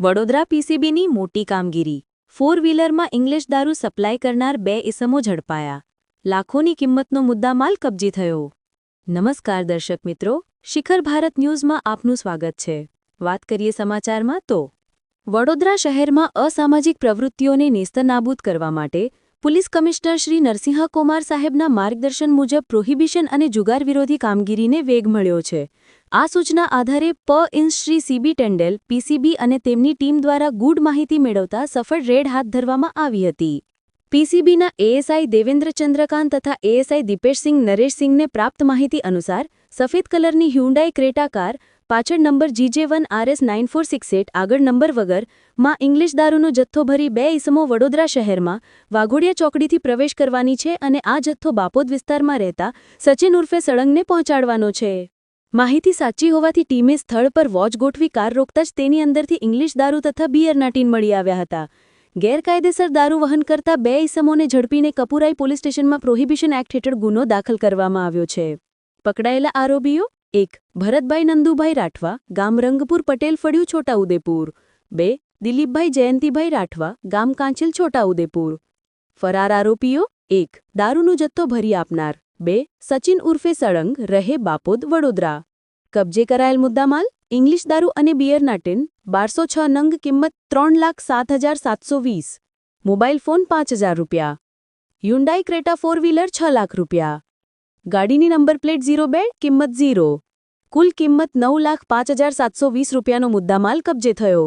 વડોદરા પીસીબીની મોટી કામગીરી. ફોર વ્હીલરમાં ઇંગ્લિશ દારૂ સપ્લાય કરનાર બે ઇસમો ઝડપાયા. લાખોની કિંમતનો મુદ્દામાલ કબજી થયો. નમસ્કાર દર્શક મિત્રો, શિખર ભારત ન્યૂઝમાં આપનું સ્વાગત છે. વાત કરીએ સમાચારમાં તો. વડોદરા શહેરમાં અસામાજિક પ્રવૃત્તિઓને નેસ્તનાબૂદ કરવા માટે પોલીસ કમિશનર શ્રી નરસિંહ કુમાર સાહેબના માર્ગદર્શન મુજબ પ્રોહિબિશન અને જુગાર વિરોધી કામગીરીને વેગ મળ્યો છે. આ સૂચના આધારે પ ઇન્સ Shri C B Tandel, PCB અને તેમની ટીમ દ્વારા ગુડ માહિતી મેળવતા સફળ રેડ હાથ ધરવામાં આવી હતી. પીસીબીના એએસઆઈ દેવેન્દ્ર ચંદ્રકાંત તથા એએસઆઈ દીપેશસિંહ નરેશસિંહને પ્રાપ્ત માહિતી અનુસાર સફેદ કલરની હ્યુન્ડાઈ ક્રેટા કાર પાછળ number GJ one RS nine four six eight આગળ નંબર વગરમાં ઇંગ્લિશ દારૂનો જથ્થો ભરી બે ઇસમો વડોદરા શહેરમાં વાઘોડિયા ચોકડીથી પ્રવેશ કરવાની છે અને આ જથ્થો બાપોદ વિસ્તારમાં રહેતા સચિન ઉર્ફે સળંગને પહોંચાડવાનો છે. માહિતી સાચી હોવાથી ટીમે સ્થળ પર વોચ ગોઠવી કાર રોકતા જ તેની અંદરથી ઇંગ્લિશ દારૂ તથા બિયરના ટીન મળી આવ્યા હતા. ગેરકાયદેસર દારૂ વહન કરતા બે ઇસમોને ઝડપીને કપુરાઈ પોલીસ સ્ટેશનમાં પ્રોહિબિશન એક્ટ હેઠળ ગુનો દાખલ કરવામાં આવ્યો છે. પકડાયેલા આરોપીઓ એક, ભરતભાઈ નંદુભાઈ રાઠવા, ગામ રંગપુર પટેલ ફળ્યું છોટાઉદેપુર. બે, દિલીપભાઈ જયંતિભાઈ રાઠવા, ગામ કાંચિલ છોટાઉદેપુર. ફરાર આરોપીઓ, એક, દારૂનો જથ્થો ભરી આપનાર. બે, સચિન ઉર્ફે સળંગ, રહે બાપોદ વડોદરા. કબજે કરાયેલ મુદ્દામાલ, ઇંગ્લિશ દારૂ અને બિયરના ટીન બારસો છ નંગ કિંમત ત્રણ લાખ સાત હજાર સાતસો વીસ. મોબાઈલ ફોન પાંચ હજાર રૂપિયા. હ્યુન્ડાઈ ક્રેટા ફોર વ્હીલર છ લાખ રૂપિયા. ગાડીની નંબર પ્લેટ ઝીરો બે, કિંમત ઝીરો. કુલ કિંમત નવ લાખ પાંચ હજાર સાતસો વીસ રૂપિયાનો મુદ્દામાલ કબજે થયો.